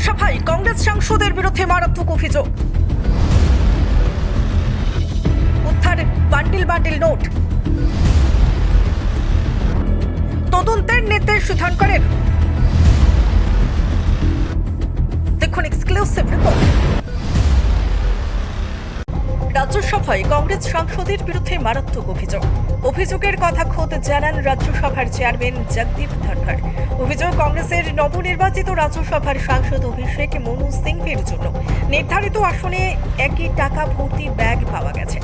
রাজ্যসভায় কংগ্রেস সাংসদের বিরুদ্ধে মারাত্মক অভিযোগ। উদ্ধার বান্ডিল বান্ডিল নোট। তদন্তের নির্দেশ ধনকরের দেখুন এক্সক্লুসিভ রিপোর্ট রাজ্যসভায় কংগ্রেস সাংসদের বিরুদ্ধে মারাত্মক অভিযোগ। অভিযোগের কথা খোদ জানান রাজ্যসভার চেয়ারম্যান জগদীপ ধনখড়। অভিযোগ, কংগ্রেসের নবনির্বাচিত রাজ্যসভার সাংসদ অভিষেক মনু সিংভির জন্য নির্ধারিত আসনে একই টাকা ভর্তি ব্যাগ পাওয়া গেছে।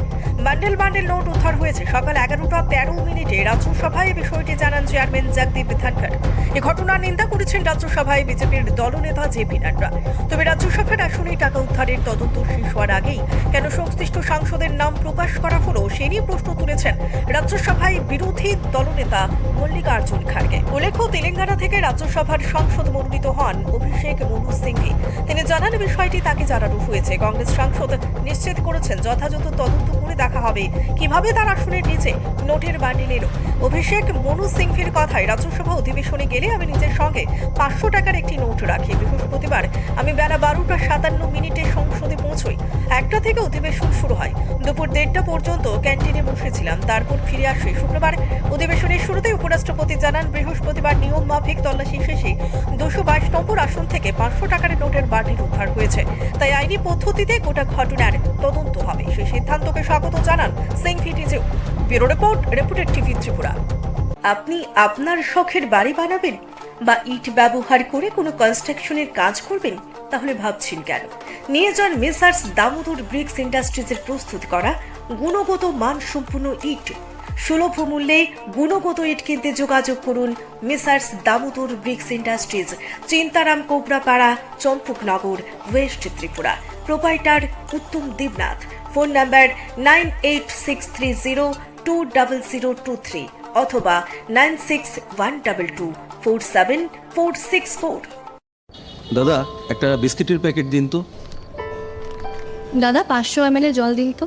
বান্ডেল বান্ডেল নোট উদ্ধার হয়েছে। সকাল এগারোটা তেরো মিনিটে রাজ্যসভায় বিষয়টি জানান চেয়ারম্যান জগদীপ ধনখড়। এ ঘটনার নিন্দা করেছেন রাজ্যসভায় বিজেপির দলনেতা জেপি নাড্ডা। তবে রাজ্যসভার আসনে টাকা উদ্ধারের তদন্ত শেষ হওয়ার আগেই কেন সংশ্লিষ্ট সাংসদের নাম প্রকাশ করা হলো সে নিয়ে প্রশ্ন তুলেছেন রাজ্যসভায় বিরোধী দলনেতা মল্লিকার্জুন খাড়গে উল্লেখ্য, তেলেঙ্গানা থেকে রাজ্যসভার সাংসদ মনোনীত হন অভিষেক মনু সিংভি। তিনি জানান বিষয়টি তাকে জানানো হয়েছে। কংগ্রেস সাংসদ নিশ্চিত করেছেন, যথাযথ তদন্ত করে দেখা হবে। কীভাবে তার আসনের নিচে নোটের বান্ডিল এলো অভিষেক, মনু সিংভির কথায় রাজ্যসভা অধিবেশনে গেলে আমি নিজের সঙ্গে পাঁচশো টাকার একটি নোট রাখি। বৃহস্পতিবার আমি বেলা বারোটা সাতান্ন মিনিটে সংসদে পৌঁছই। একটা থেকে অধিবেশন শুরু হয়। দুপুর দেড়টা পর্যন্ত ক্যান্টিনে বসেছিলাম। তারপর ফিরে আসি। শুক্রবার অধিবেশনের শুরুতে উপরাষ্ট্রপতি জানান, বৃহস্পতিবার নিয়ম মাফিক তল্লাশি শেষে দুশো বাইশ নম্বর আসন থেকে পাঁচশো টাকার নোটের বান্ডিল উদ্ধার হয়েছে। তাই আইনি পদ্ধতিতে গোটা ঘটনার তদন্ত হবে। সেই সিদ্ধান্তকে স্বাগত জানান সিংভি নিজেও bureau report reported TV Tripura. আপনি আপনার শখের বাড়ি বানাবেন বা ইট ব্যবহার করে কোনো কনস্ট্রাকশনের কাজ করবেন, তাহলে ভাবছেন কেন? নিয়ে যান মেসার্স দামোদর ব্রিক্স ইন্ডাস্ট্রিজের প্রস্তুত করা, গুণগত মানসম্পন্ন ইট। সুলভ মূল্যে গুণগত ইট কিনতে যোগাযোগ করুন messrs Damodar bricks industries Chintaram Kobrapara Champaknagar west Tripura. Proprietor Uttam Debnath. Phone number nine eight six three zero two double zero two three অথবা nine six one double two four seven four six four. দাদা একটা বিস্কিটের packet দিন তো। দাদা পাঁচশো M জল দিন তো।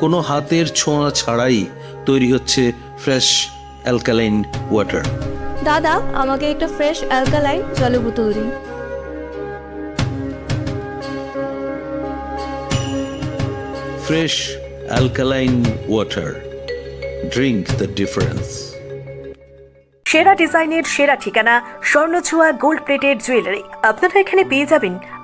কোনো হাতের ছোঁয়া ছাড়াই তৈরি হচ্ছে ফ্রেশ অ্যালকালাইন ওয়াটার। দাদা আমাকে একটা ফ্রেশ অ্যালকালাইন জলের বোতল দিন fresh alkaline water. Drink the difference. সেরা ডিজাইনের সেরা ঠিকানা স্বর্ণছোয়া গোল্ড প্লেটেড জুয়েলারি। আপনারা এখানে পেয়ে যাবেন